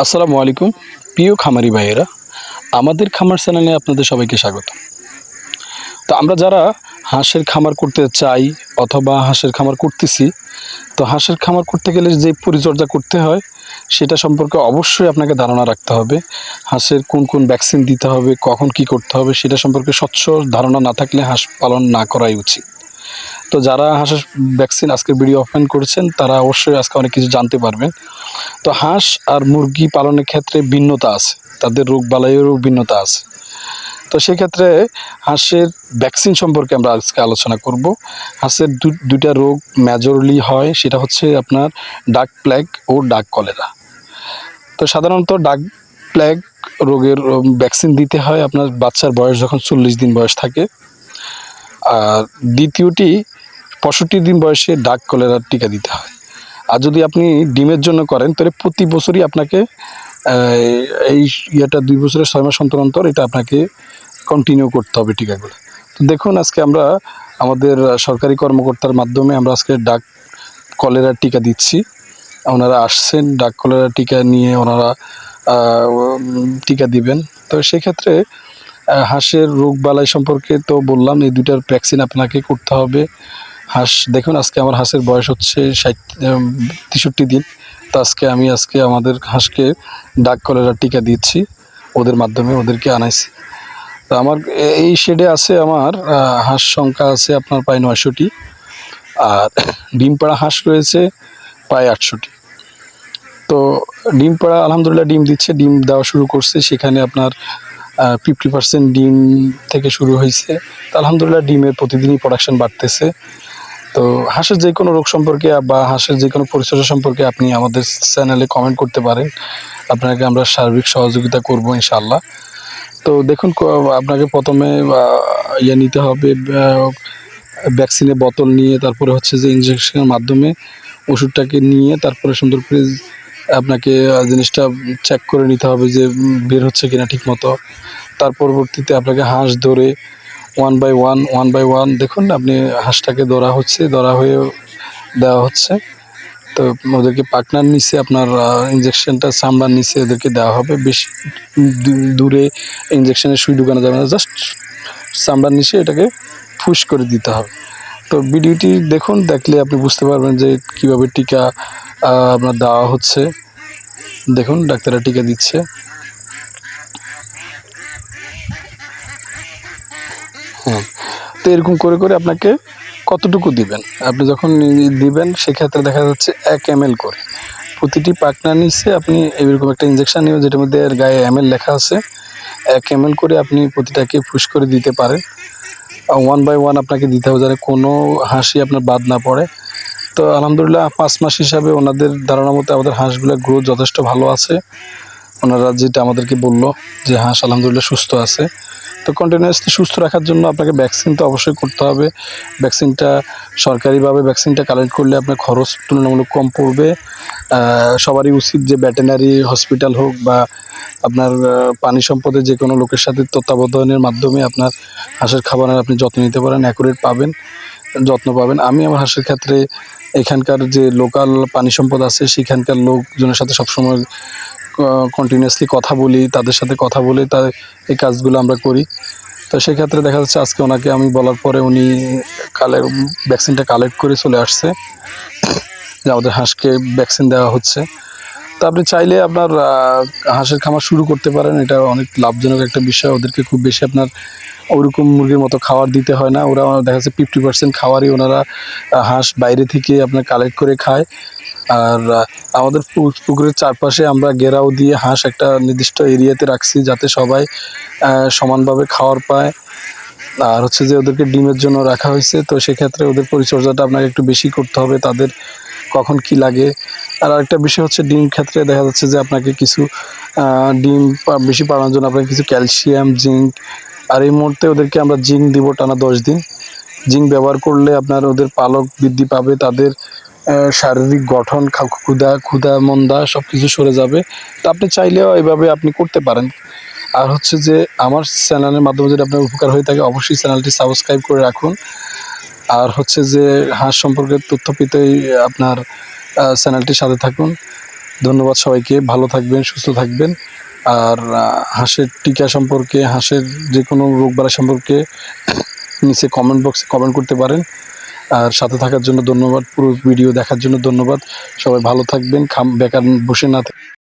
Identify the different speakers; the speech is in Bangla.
Speaker 1: আসসালামু আলাইকুম। প্রিয় খামারি ভাইয়েরা, আমাদের খামার চ্যানেলে আপনাদের সবাইকে স্বাগত। তো আমরা যারা হাঁসের খামার করতে চাই অথবা হাঁসের খামার করতেছি, তো হাঁসের খামার করতে গেলে যে পরিচর্যা করতে হয়, সেটা সম্পর্কে অবশ্যই আপনাকে ধারণা রাখতে হবে। হাঁসের কোন কোন ভ্যাকসিন দিতে হবে, কখন কি করতে হবে, সেটা সম্পর্কে স্বচ্ছ ধারণা না থাকলে হাঁস পালন না করাই উচিত। তো যারা হাঁসের ভ্যাকসিন আজকের ভিডিও ওপেন করেছেন, তারা অবশ্যই আজকে অনেক কিছু জানতে পারবেন। তো হাঁস আর মুরগি পালনের ক্ষেত্রে ভিন্নতা আছে। তাদের রোগ বালাইয়েরও ভিন্নতা আছে। তো সেক্ষেত্রে হাঁসের ভ্যাকসিন সম্পর্কে আমরা আজকে আলোচনা করব। হাঁসের দুইটা রোগ মেজরলি হয়, সেটা হচ্ছে আপনার ডাক প্ল্যাগ ও ডাক কলেরা তো সাধারণত ডাক প্ল্যাগ রোগের ভ্যাকসিন দিতে হয় আপনার বাচ্চার বয়স যখন চল্লিশ দিন বয়স থাকে। আর দ্বিতীয়টি, পঁয়ষট্টি দিন বয়সে ডাক কলেরার টিকা দিতে হয়। আর যদি আপনি ডিমের জন্য করেন, তাহলে প্রতি বছরই আপনাকে এই ইয়েটা দুই বছরের ছয় মাস অন্তর অন্তর এটা আপনাকে কন্টিনিউ করতে হবে টিকাগুলো। তো দেখুন, আজকে আমরা আমাদের সরকারি কর্মকর্তার মাধ্যমে আমরা আজকে ডাক কলেরার টিকা দিচ্ছি। ওনারা আসছেন ডাক কলেরা টিকা নিয়ে ওনারা টিকা দিবেন। তো সেক্ষেত্রে হাঁসের রোগ বালাই সম্পর্কে তো বললাম, এই দুইটার ভ্যাকসিন আপনাকে করতে হবে। হাঁস, দেখুন, আজকে আমার হাঁসের বয়স হচ্ছে ষাট দিন। তো আজকে আমি আজকে আমাদের হাঁসকে ডাক কলেরা টিকা দিচ্ছি ওদের মাধ্যমে ওদেরকে আনাইছি। তো আমার এই শেডে আছে আমার হাঁস সংখ্যা আছে আপনার প্রায় নয়শোটি, আর ডিম পাড়া হাঁস রয়েছে প্রায় আটশোটি। তো ডিম পাড়া আলহামদুলিল্লাহ ডিম দিচ্ছে, ডিম দেওয়া শুরু করছে, সেখানে আপনার ফিফটি পার্সেন্ট ডিম থেকে শুরু হয়েছে। আলহামদুলিল্লাহ ডিমের প্রতিদিনই প্রোডাকশন বাড়তেছে। তো হাঁসের যে কোনো রোগ সম্পর্কে বা হাঁসের যে কোনো পরিচর্যা সম্পর্কে আপনি আমাদের চ্যানেলে কমেন্ট করতে পারেন। আপনাকে আমরা সার্বিক সহযোগিতা করব ইনশাল্লাহ তো দেখুন আপনাকে প্রথমে ইয়ে নিতে হবে ভ্যাকসিনের বোতল নিয়ে, তারপরে হচ্ছে যে ইঞ্জেকশনের মাধ্যমে ওষুধটাকে নিয়ে, তারপরে সুন্দর করে আপনাকে জিনিসটা চেক করে নিতে হবে যে বের হচ্ছে কিনা ঠিক মতো তার পরবর্তীতে আপনাকে হাঁস ধরে one by one one by one দেখুন আপনি হাঁসটাকে ধরা হচ্ছে, ধরা হয়ে দেওয়া হচ্ছে। তো ওদেরকে পাকনার নিচে আপনার ইঞ্জেকশনটা চামড়ার নিচে ওদেরকে দেওয়া হবে। বেশি দূরে ইঞ্জেকশনের সুই ঢুকানো যাবে না জাস্ট চামড়ার নিচে এটাকে ফুস করে দিতে হবে। তো ভিডিওটি দেখুন, দেখলে আপনি বুঝতে পারবেন যে কীভাবে টিকা আপনার দেওয়া হচ্ছে। দেখুন, ডাক্তাররা টিকা দিচ্ছে। হ্যাঁ তো এরকম করে করে আপনাকে কতটুকু দিবেন? আপনি যখন দিবেন, সেক্ষেত্রে দেখা যাচ্ছে এক এম করে। প্রতিটি পাকনার নিচে আপনি এরকম একটা ইঞ্জেকশন নেবেন, যেটার মধ্যে গায়ে এম লেখা আছে। এক এম করে আপনি প্রতিটাকে ফুস করে দিতে পারেন। ওয়ান বাই ওয়ান আপনাকে দিতে হবে যাতে কোনো হাসি আপনার বাদ না পড়ে। তো আলহামদুলিল্লাহ, পাঁচ মাস হিসাবে ওনাদের ধারণা মতো আমাদের হাঁসগুলোর গ্রোথ যথেষ্ট ভালো আছে। ওনারা যেটা আমাদেরকে বলল যে হাঁস আলহামদুলিল্লাহ সুস্থ আছে। তো কন্টিনিউয়াসলি সুস্থ রাখার জন্য আপনাকে ভ্যাকসিন তো অবশ্যই করতে হবে। ভ্যাকসিনটা সরকারিভাবে ভ্যাকসিনটা কালেক্ট করলে আপনার খরচ তুলনামূলক কম পড়বে। সবারই উচিত যে ভেটেনারি হসপিটাল হোক বা আপনার পানি সম্পদে যে কোনো লোকের সাথে তত্ত্বাবধানের মাধ্যমে আপনার হাঁসের খাবারের আপনি যত্ন নিতে পারেন অ্যাকুরেট পাবেন, যত্ন পাবেন। আমি আমার হাঁসের ক্ষেত্রে এখানকার যে লোকাল পানি সম্পদ আছে, সেখানকার লোকজনের সাথে সবসময় কন্টিনিউয়াসলি কথা বলি, তাদের সাথে কথা বলে তার এই কাজগুলো আমরা করি। তো সেক্ষেত্রে দেখা যাচ্ছে আজকে ওনাকে আমি বলার পরে উনি কালে ভ্যাকসিনটা কালেক্ট করে চলে আসছে। যে আমাদের হাঁসকে ভ্যাকসিন দেওয়া হচ্ছে। তো আপনি চাইলে আপনার হাঁসের খামার শুরু করতে পারেন। এটা অনেক লাভজনক একটা বিষয়। ওদেরকে খুব বেশি আপনার ওরকম মুরগির মতো খাবার দিতে হয় না। ওরা দেখা যাচ্ছে ফিফটি পার্সেন্ট খাবারই ওনারা হাঁস বাইরে থেকে আপনার কালেক্ট করে খায়। আর আমাদের পুকুরের চারপাশে আমরা ঘেরাও দিয়ে হাঁস একটা নির্দিষ্ট এরিয়াতে রাখছি যাতে সবাই সমানভাবে খাওয়ার পায়। আর হচ্ছে যে ওদেরকে ডিমের জন্য রাখা হয়েছে। তো সেক্ষেত্রে ওদের পরিচর্যাটা আপনাকে একটু বেশি করতে হবে। তাদের কখন কি লাগে। আর আরেকটা বিষয় হচ্ছে ডিম ক্ষেত্রে দেখা যাচ্ছে যে আপনাকে কিছু ডিম বেশি পাওয়ার জন্য আপনাকে কিছু ক্যালসিয়াম, জিঙ্ক, আর এই মুহূর্তে ওদেরকে আমরা জিঙ্ক দিব টানা দশ দিন। জিঙ্ক ব্যবহার করলে আপনার ওদের পালক বৃদ্ধি পাবে, তাদের শারীরিক গঠন ক্ষুধা ক্ষুধা, মন্দা সব কিছু সরে যাবে। তা আপনি চাইলেও এভাবে আপনি করতে পারেন। আর হচ্ছে যে আমার চ্যানেলের মাধ্যমে যদি আপনার উপকার হয়ে থাকে, অবশ্যই চ্যানেলটি সাবস্ক্রাইব করে রাখুন। আর হচ্ছে যে হাঁস সম্পর্কে তথ্য পেতেই আপনার চ্যানেলটির সাথে থাকুন। ধন্যবাদ সবাইকে, ভালো থাকবেন, সুস্থ থাকবেন। আর হাঁসের টিকা সম্পর্কে, হাঁসের যে কোনো রোগ বালাই সম্পর্কে নিচে কমেন্ট বক্সে কমেন্ট করতে পারেন। আর সাথে থাকার জন্য ধন্যবাদ, পুরো ভিডিও দেখার জন্য ধন্যবাদ। সবাই ভালো থাকবেন, খাম বেকার বসে না